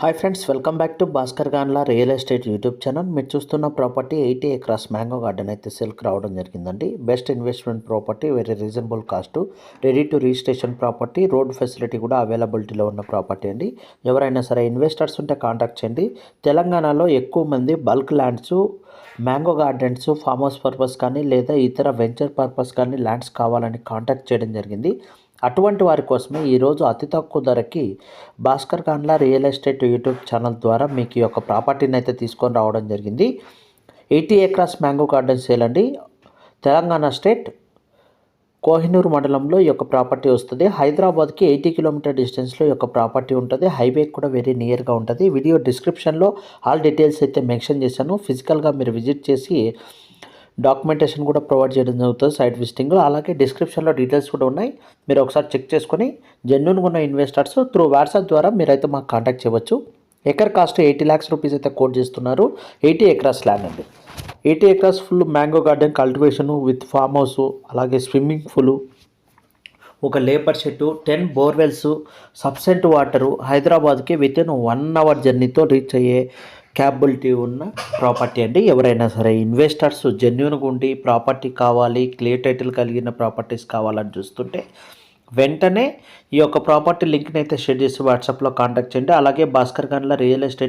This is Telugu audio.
Hi friends welcome back to Bhaskar Ganla real estate YouTube channel మీరు చూస్తున్న property eighty acres mango garden అయితే సెల్కి రావడం జరిగిందండి. Best investment property very reasonable cost ready to registration property road facility కూడా అవైలబిలిటీలో ఉన్న ప్రాపర్టీ అండి. ఎవరైనా సరే ఇన్వెస్టర్స్ ఉంటే కాంటాక్ట్ చేయండి. తెలంగాణలో ఎక్కువ మంది bulk lands mango gardens farm house purpose కానీ లేదా ఇతర వెంచర్ పర్పస్ కానీ ల్యాండ్స్ కావాలని కాంటాక్ట్ చేయడం జరిగింది. అటువంటి వారి కోసమే ఈరోజు అతి తక్కువ ధరకి Bhaskar Kanla real estate YouTube channel ద్వారా మీకు ఈ యొక్క ప్రాపర్టీని అయితే తీసుకొని రావడం జరిగింది. Eighty acres mango garden sale అండి. తెలంగాణ స్టేట్ కోహినూరు మండలంలో ఈ యొక్క ప్రాపర్టీ వస్తుంది. హైదరాబాద్కి ఎయిటీ కిలోమీటర్ డిస్టెన్స్లో ఈ యొక్క ప్రాపర్టీ ఉంటుంది. హైవే కూడా వెరీ నియర్గా ఉంటుంది. వీడియో డిస్క్రిప్షన్లో ఆల్ డీటెయిల్స్ అయితే మెన్షన్ చేశాను. ఫిజికల్గా మీరు విజిట్ చేసి డాక్యుమెంటేషన్ కూడా ప్రొవైడ్ చేయడం జరుగుతుంది సైట్ విజిటింగ్లో. అలాగే డిస్క్రిప్షన్లో డీటెయిల్స్ కూడా ఉన్నాయి. మీరు ఒకసారి చెక్ చేసుకొని జెన్యున్గా ఉన్న ఇన్వెస్టర్స్ త్రూ వాట్సాప్ ద్వారా మీరైతే మాకు కాంటాక్ట్ చేయవచ్చు. Acre cost eighty lakhs rupees అయితే కోట్ చేస్తున్నారు. ఎయిటీ ఎకరాస్ ల్యాండ్ అండి. Eighty acres full mango garden cultivation with farm house అలాగే స్విమ్మింగ్ పూలు ఒక labour shed ten borewells sufficient water హైదరాబాద్కి విత్ ఇన్ వన్ అవర్ జర్నీతో రీచ్ అయ్యే క్యాపబిలిటీ ఉన్న ప్రాపర్టీ అండి ఎవరైనా సరే ఇన్వెస్టర్స్ జెన్యున్గా ఉండి ప్రాపర్టీ కావాలి క్లియర్ టైటిల్ కలిగిన ప్రాపర్టీస్ కావాలని చూస్తుంటే వెంటనే ఈ యొక్క ప్రాపర్టీ లింక్ని అయితే షేర్ చేసి వాట్సాప్లో కాంటాక్ట్ చేయండి. అలాగే భాస్కర్ గన్ల రియల్ ఎస్టేట్